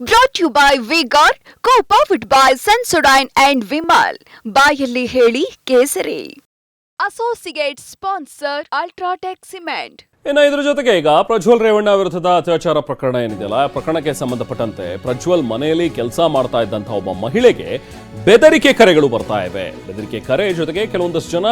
Brought you by V Guard co powered by Sensodyne and Vimal ಬಾಯಲ್ಲಿ ಹೇಳಿ ಕೇಸರಿ. Associate sponsor UltraTech cement ಇನ್ನು ಇದ್ರ ಜೊತೆಗೆ ಈಗ ಪ್ರಜ್ವಲ್ ರೇವಣ್ಣ ವಿರುದ್ಧದ ಅತ್ಯಾಚಾರ ಪ್ರಕರಣ ಏನಿದೆಯಲ್ಲ, ಆ ಪ್ರಕರಣಕ್ಕೆ ಸಂಬಂಧಪಟ್ಟಂತೆ ಪ್ರಜ್ವಲ್ ಮನೆಯಲ್ಲಿ ಕೆಲಸ ಮಾಡ್ತಾ ಇದ್ದಂತಹ ಒಬ್ಬ ಮಹಿಳೆಗೆ ಬೆದರಿಕೆ ಕರೆಗಳು ಬರ್ತಾ ಇವೆ. ಬೆದರಿಕೆ ಕರೆ ಜೊತೆಗೆ ಕೆಲವೊಂದಷ್ಟು ಜನ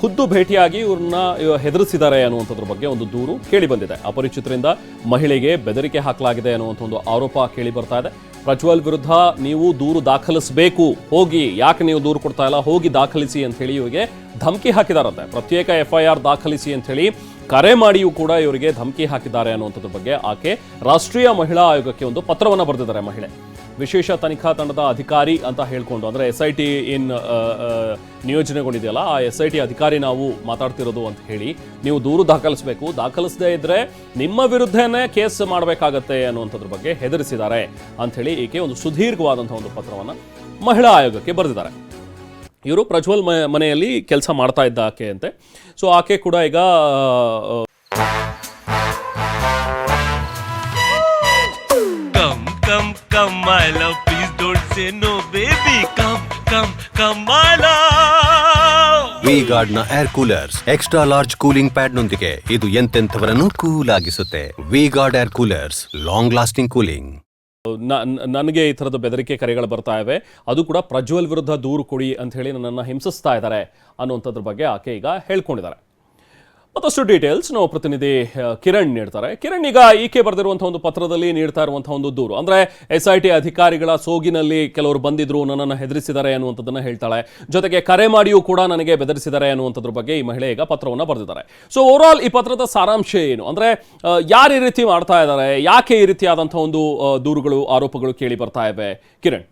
ಖುದ್ದು ಭೇಟಿಯಾಗಿ ಇವ್ರನ್ನ ಹೆದರಿಸಿದ್ದಾರೆ ಅನ್ನುವಂಥದ್ರ ಬಗ್ಗೆ ಒಂದು ದೂರು ಕೇಳಿ ಬಂದಿದೆ. ಅಪರಿಚಿತರಿಂದ ಮಹಿಳೆಗೆ ಬೆದರಿಕೆ ಹಾಕಲಾಗಿದೆ ಅನ್ನುವಂಥ ಒಂದು ಆರೋಪ ಕೇಳಿ ಬರ್ತಾ ಇದೆ. ಪ್ರಜ್ವಲ್ ವಿರುದ್ಧ ನೀವು ದೂರು ದಾಖಲಿಸಬೇಕು, ಹೋಗಿ, ಯಾಕೆ ನೀವು ದೂರು ಕೊಡ್ತಾ ಇಲ್ಲ, ಹೋಗಿ ದಾಖಲಿಸಿ ಅಂತ ಹೇಳಿ ಇವರಿಗೆ ಧಮಕಿ ಹಾಕಿದಾರಂತೆ. ಪ್ರತ್ಯೇಕ ಎಫ್ ಐ ಆರ್ ದಾಖಲಿಸಿ ಅಂತ ಹೇಳಿ ಕರೆ ಮಾಡಿಯೂ ಕೂಡ ಇವರಿಗೆ ಧಮಕಿ ಹಾಕಿದ್ದಾರೆ ಅನ್ನುವಂಥದ್ರ ಬಗ್ಗೆ ಆಕೆ ರಾಷ್ಟ್ರೀಯ ಮಹಿಳಾ ಆಯೋಗಕ್ಕೆ ಒಂದು ಪತ್ರವನ್ನು ಬರೆದಿದ್ದಾರೆ ಮಹಿಳೆ. ವಿಶೇಷ ತನಿಖಾ ತಂಡದ ಅಧಿಕಾರಿ ಅಂತ ಹೇಳ್ಕೊಂಡು, ಅಂದರೆ ಎಸ್ ಐ ಟಿ ಇನ್ ನಿಯೋಜನೆಗೊಂಡಿದೆಯಲ್ಲ, ಆ ಎಸ್ ಐ ಟಿ ಅಧಿಕಾರಿ ನಾವು ಮಾತಾಡ್ತಿರೋದು ಅಂತ ಹೇಳಿ, ನೀವು ದೂರು ದಾಖಲಿಸಬೇಕು. ದಾಖಲಿಸದೇ ಇದ್ದರೆ ನಿಮ್ಮ ವಿರುದ್ಧನೇ ಕೇಸ್ ಮಾಡಬೇಕಾಗತ್ತೆ ಅನ್ನುವಂಥದ್ರ ಬಗ್ಗೆ ಹೆದರಿಸಿದ್ದಾರೆ ಅಂಥೇಳಿ ಈಕೆ ಒಂದು ಸುದೀರ್ಘವಾದಂಥ ಒಂದು ಪತ್ರವನ್ನು ಮಹಿಳಾ ಆಯೋಗಕ್ಕೆ ಬರೆದಿದ್ದಾರೆ. ಇವರು ಪ್ರಜ್ವಲ್ ಮನೆಯಲ್ಲಿ ಕೆಲಸ ಮಾಡ್ತಾ ಇದ್ದ ಆಕೆ ಅಂತೆ. ಸೊ ಆಕೆ ಕೂಡ ಈಗ my love. Please don't say no, baby. Come, come, come, my love. V ಗಾರ್ಡ್ನ air coolers extra large cooling pad ನೊಂದಿಗೆ ಇದು ಎಂತೆಂಥವರನ್ನು cool ಆಗಿಸುತ್ತೆ V Guard air coolers long lasting cooling ನನಗೆ ಈ ಥರದ ಬೆದರಿಕೆ ಕರೆಗಳು ಬರ್ತಾ ಇವೆ ಅದು ಕೂಡ ಪ್ರಜ್ವಲ್ ವಿರುದ್ಧ ದೂರು ಕೊಡಿ ಅಂತ ಹೇಳಿ ನನ್ನನ್ನು ಹಿಂಸಿಸ್ತಾ ಇದ್ದಾರೆ ಅನ್ನುವಂಥದ್ರ ಬಗ್ಗೆ ಆಕೆ ಈಗ ಹೇಳ್ಕೊಂಡಿದ್ದಾರೆ ಮತ್ತಷ್ಟು ಡೀಟೇಲ್ಸ್ ನಾವು ಪ್ರತಿನಿಧಿ ಕಿರಣ್ ನೀಡ್ತಾರೆ. ಕಿರಣ್, ಈಗ ಈಕೆ ಬರೆದಿರುವಂತಹ ಒಂದು ಪತ್ರದಲ್ಲಿ ನೀಡ್ತಾ ಇರುವಂತಹ ಒಂದು ದೂರು. ಅಂದ್ರೆ ಎಸ್ ಐ ಟಿ ಅಧಿಕಾರಿಗಳ ಸೋಗಿನಲ್ಲಿ ಕೆಲವರು ಬಂದಿದ್ರು, ನನ್ನನ್ನು ಹೆದರಿಸಿದ್ದಾರೆ ಅನ್ನುವಂಥದ್ದನ್ನು ಹೇಳ್ತಾಳೆ. ಜೊತೆಗೆ ಕರೆ ಮಾಡಿಯೂ ಕೂಡ ನನಗೆ ಬೆದರಿಸಿದ್ದಾರೆ ಅನ್ನುವಂಥದ್ರ ಬಗ್ಗೆ ಈ ಮಹಿಳೆ ಈಗ ಪತ್ರವನ್ನು ಬರೆದಿದ್ದಾರೆ. ಸೊ ಓವರ್ ಆಲ್ ಈ ಪತ್ರದ ಸಾರಾಂಶ ಏನು? ಅಂದ್ರೆ ಯಾರು ಈ ರೀತಿ ಮಾಡ್ತಾ ಇದ್ದಾರೆ? ಯಾಕೆ ಈ ರೀತಿಯಾದಂತಹ ಒಂದು ದೂರುಗಳು, ಆರೋಪಗಳು ಕೇಳಿ ಬರ್ತಾ ಇವೆ? ಕಿರಣ್.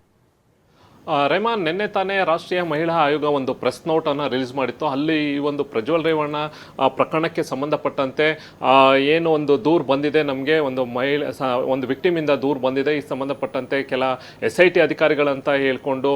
ರೆಹಮಾನ್, ನಿನ್ನೆ ತಾನೇ ರಾಷ್ಟ್ರೀಯ ಮಹಿಳಾ ಆಯೋಗ ಒಂದು ಪ್ರೆಸ್ ನೋಟನ್ನು ರಿಲೀಸ್ ಮಾಡಿತ್ತು. ಅಲ್ಲಿ ಈ ಒಂದು ಪ್ರಜ್ವಲ್ ರೇವಣ್ಣ ಪ್ರಕರಣಕ್ಕೆ ಸಂಬಂಧಪಟ್ಟಂತೆ ಏನು ಒಂದು ದೂರು ಬಂದಿದೆ ನಮಗೆ, ಒಂದು ಮಹಿಳೆ ಒಂದು ವಿಕ್ಟಿಮಿಂದ ದೂರು ಬಂದಿದೆ, ಈ ಸಂಬಂಧಪಟ್ಟಂತೆ ಕೆಲ ಎಸ್ ಐ ಟಿ ಅಧಿಕಾರಿಗಳಂತ ಹೇಳ್ಕೊಂಡು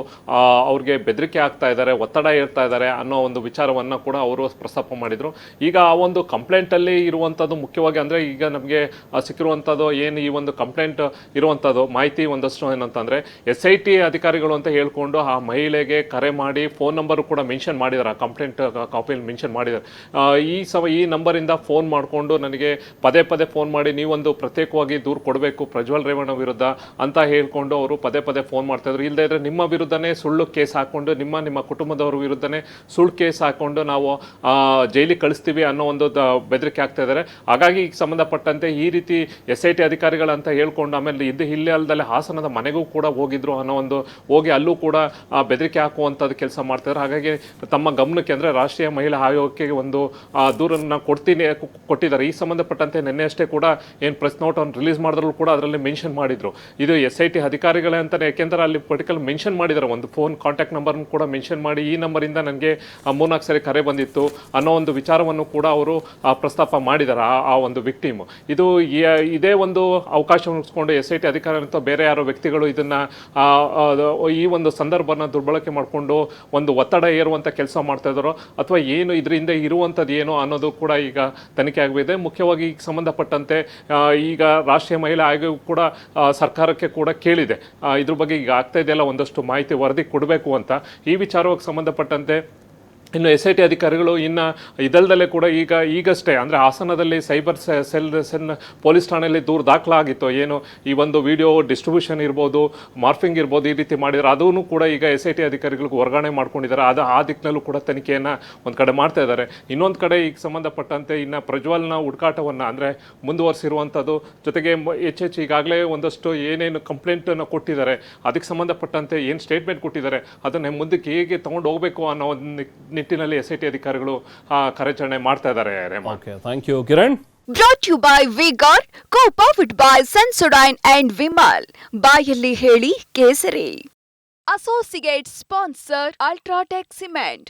ಅವ್ರಿಗೆ ಬೆದರಿಕೆ ಆಗ್ತಾ ಇದ್ದಾರೆ, ಒತ್ತಡ ಹೇಳ್ತಾ ಇದ್ದಾರೆ ಅನ್ನೋ ಒಂದು ವಿಚಾರವನ್ನು ಕೂಡ ಅವರು ಪ್ರಸ್ತಾಪ ಮಾಡಿದರು. ಈಗ ಆ ಒಂದು ಕಂಪ್ಲೇಂಟಲ್ಲಿ ಇರುವಂಥದ್ದು ಮುಖ್ಯವಾಗಿ ಅಂದರೆ ಈಗ ನಮಗೆ ಸಿಕ್ಕಿರುವಂಥದ್ದು ಏನು ಈ ಒಂದು ಕಂಪ್ಲೇಂಟ್ ಇರುವಂಥದ್ದು ಮಾಹಿತಿ ಒಂದಷ್ಟು ಏನಂತಂದರೆ ಎಸ್ ಐ ಟಿ ಅಧಿಕಾರಿಗಳು ಅಂತ ಹೇಳ್ಕೊಂಡು ಆ ಮಹಿಳೆಗೆ ಕರೆ ಮಾಡಿ ಫೋನ್ ನಂಬರ್ ಕೂಡ ಮೆನ್ಷನ್ ಮಾಡಿದ್ದಾರೆ, ಆ ಕಂಪ್ಲೇಂಟ್ ಕಾಪಿಯಲ್ಲಿ ಮೆನ್ಷನ್ ಮಾಡಿದ್ದಾರೆ. ಈ ಸಮ, ಈ ನಂಬರಿಂದ ಫೋನ್ ಮಾಡಿಕೊಂಡು ನನಗೆ ಪದೇ ಪದೇ ಫೋನ್ ಮಾಡಿ ನೀವೊಂದು ಪ್ರತ್ಯೇಕವಾಗಿ ದೂರು ಕೊಡಬೇಕು ಪ್ರಜ್ವಲ್ ರೇವಣ್ಣ ವಿರುದ್ಧ ಅಂತ ಹೇಳ್ಕೊಂಡು ಅವರು ಪದೇ ಪದೇ ಫೋನ್ ಮಾಡ್ತಾ ಇದ್ರು. ಇಲ್ಲದೇ ಇದ್ರೆ ನಿಮ್ಮ ವಿರುದ್ಧನೇ ಸುಳ್ಳು ಕೇಸ್ ಹಾಕೊಂಡು ನಿಮ್ಮ ನಿಮ್ಮ ಕುಟುಂಬದವ್ರ ವಿರುದ್ಧನೇ ಸುಳ್ಳು ಕೇಸ್ ಹಾಕೊಂಡು ನಾವು ಜೈಲಿಗೆ ಕಳಿಸ್ತೀವಿ ಅನ್ನೋ ಒಂದು ಬೆದರಿಕೆ ಆಗ್ತಾ ಇದ್ದಾರೆ. ಹಾಗಾಗಿ ಈಗ ಸಂಬಂಧಪಟ್ಟಂತೆ ಈ ರೀತಿ ಎಸ್ ಐ ಟಿ ಅಧಿಕಾರಿಗಳಂತ ಹೇಳ್ಕೊಂಡು ಆಮೇಲೆ ಇದು ಇಲ್ಲೇ ಅಲ್ಲದಲ್ಲೇ ಹಾಸನದ ಮನೆಗೂ ಕೂಡ ಹೋಗಿದ್ರು ಅನ್ನೋ ಒಂದು ಹೋಗಿ ಅಲ್ಲೂ ಕೂಡ ಆ, ಬೆದರಿಕೆ ಹಾಕುವಂಥದ್ದು ಕೆಲಸ ಮಾಡ್ತಾರೆ ಹಾಗಾಗಿ ತಮ್ಮ ಗಮನಕ್ಕೆ ಅಂದರೆ ರಾಷ್ಟ್ರೀಯ ಮಹಿಳಾ ಆಯೋಗಕ್ಕೆ ಒಂದು ದೂರನ್ನ ಕೊಡ್ತೀನಿ ಕೊಟ್ಟಿದ್ದಾರೆ. ಈ ಸಂಬಂಧಪಟ್ಟಂತೆ ನಿನ್ನೆ ಅಷ್ಟೇ ಕೂಡ ಏನು ಪ್ರೆಸ್ ನೋಟ್ ಅನ್ನು ರಿಲೀಸ್ ಮಾಡಿದ್ರು ಕೂಡ ಅದರಲ್ಲಿ ಮೆನ್ಷನ್ ಮಾಡಿದರು. ಇದು ಎಸ್ ಐ ಟಿ ಅಧಿಕಾರಿಗಳೇ ಅಂತಲೇ ಯಾಕೆಂದರೆ ಅಲ್ಲಿ ಪರ್ಟಿಕಲ್ ಮೆನ್ಷನ್ ಮಾಡಿದ್ದಾರೆ. ಒಂದು ಫೋನ್ ಕಾಂಟ್ಯಾಕ್ಟ್ ನಂಬರ್ನ ಕೂಡ ಮೆನ್ಷನ್ ಮಾಡಿ ಈ ನಂಬರಿಂದ ನನಗೆ ಮೂರ್ನಾಲ್ಕು ಸರಿ ಕರೆ ಬಂದಿತ್ತು ಅನ್ನೋ ಒಂದು ವಿಚಾರವನ್ನು ಕೂಡ ಅವರು ಪ್ರಸ್ತಾಪ ಮಾಡಿದ್ದಾರೆ ಆ ಒಂದು ವಿಕ್ಟಿಮ್. ಇದು ಇದೇ ಒಂದು ಅವಕಾಶವನ್ನು ಉಳಿಸ್ಕೊಂಡು ಎಸ್ ಐ ಟಿ ಅಧಿಕಾರಿ ಬೇರೆ ಯಾರೋ ವ್ಯಕ್ತಿಗಳು ಇದನ್ನು ಈ ಒಂದು ಸಂದರ್ಭನ ದುರ್ಬಳಕೆ ಮಾಡಿಕೊಂಡು ಒಂದು ಒತ್ತಡ ಏರುವಂಥ ಕೆಲಸ ಮಾಡ್ತಾ ಅಥವಾ ಏನು ಇದರಿಂದ ಇರುವಂಥದ್ದು ಏನು ಅನ್ನೋದು ಕೂಡ ಈಗ ತನಿಖೆ ಆಗಬೇಕಿದೆ ಮುಖ್ಯವಾಗಿ ಈಗ ಸಂಬಂಧಪಟ್ಟಂತೆ ಈಗ ರಾಷ್ಟ್ರೀಯ ಮಹಿಳಾ ಆಯೋಗ ಕೂಡ ಸರ್ಕಾರಕ್ಕೆ ಕೂಡ ಕೇಳಿದೆ. ಇದ್ರ ಬಗ್ಗೆ ಈಗ ಆಗ್ತಾ ಇದೆಯಲ್ಲ, ಒಂದಷ್ಟು ಮಾಹಿತಿ ವರದಿ ಕೊಡಬೇಕು ಅಂತ. ಈ ವಿಚಾರವಾಗಿ ಸಂಬಂಧಪಟ್ಟಂತೆ ಇನ್ನು ಎಸ್ ಐ ಟಿ ಅಧಿಕಾರಿಗಳು ಇನ್ನು ಇದಲ್ದಲ್ಲೇ ಕೂಡ ಈಗ ಈಗಷ್ಟೇ ಅಂದರೆ ಹಾಸನದಲ್ಲಿ ಸೈಬರ್ ಸೆಲ್ ಸೆನ್ ಪೊಲೀಸ್ ಠಾಣೆಯಲ್ಲಿ ದೂರು ದಾಖಲಾಗಿತ್ತು. ಏನು ಈ ಒಂದು ವಿಡಿಯೋ ಡಿಸ್ಟ್ರಿಬ್ಯೂಷನ್ ಇರ್ಬೋದು, ಮಾರ್ಫಿಂಗ್ ಇರ್ಬೋದು ಈ ರೀತಿ ಮಾಡಿದ್ರೆ ಅದೂ ಕೂಡ ಈಗ ಎಸ್ ಐ ಟಿ ಅಧಿಕಾರಿಗಳಿಗೆ ವರ್ಗಾವಣೆ ಮಾಡ್ಕೊಂಡಿದ್ದಾರೆ. ಅದು ಆ ದಿಕ್ಕಿನಲ್ಲೂ ಕೂಡ ತನಿಖೆಯನ್ನು ಒಂದು ಕಡೆ ಮಾಡ್ತಾ ಇದ್ದಾರೆ. ಇನ್ನೊಂದು ಕಡೆ ಈಗ ಸಂಬಂಧಪಟ್ಟಂತೆ ಇನ್ನು ಪ್ರಜ್ವಲ್ನ ಹುಡುಕಾಟವನ್ನು ಅಂದರೆ ಮುಂದುವರಿಸಿರುವಂಥದ್ದು, ಜೊತೆಗೆ ಹೆಚ್ಚು ಹೆಚ್ಚೆಚ್ಚು ಈಗಾಗಲೇ ಒಂದಷ್ಟು ಏನೇನು ಕಂಪ್ಲೇಂಟನ್ನು ಕೊಟ್ಟಿದ್ದಾರೆ, ಅದಕ್ಕೆ ಸಂಬಂಧಪಟ್ಟಂತೆ ಏನು ಸ್ಟೇಟ್ಮೆಂಟ್ ಕೊಟ್ಟಿದ್ದಾರೆ, ಅದನ್ನು ಮುಂದಕ್ಕೆ ಹೇಗೆ ತೊಗೊಂಡು ಹೋಗಬೇಕು ಅನ್ನೋ ಒಂದು ನಿಟ್ಟಿನಲ್ಲಿ ಎಸ್ ಐ ಟಿ ಅಧಿಕಾರಿಗಳು ಆ, ಕಾರ್ಯಾಚರಣೆ ಮಾಡ್ತಾ ಇದ್ದಾರೆ Rema. Okay thank you Kiran brought you by V V Guard co powered by Sensodyne and Vimal ಬಾಯಲ್ಲಿ ಹೇಳಿ ಕೇಸರಿ. Associate sponsor UltraTech cement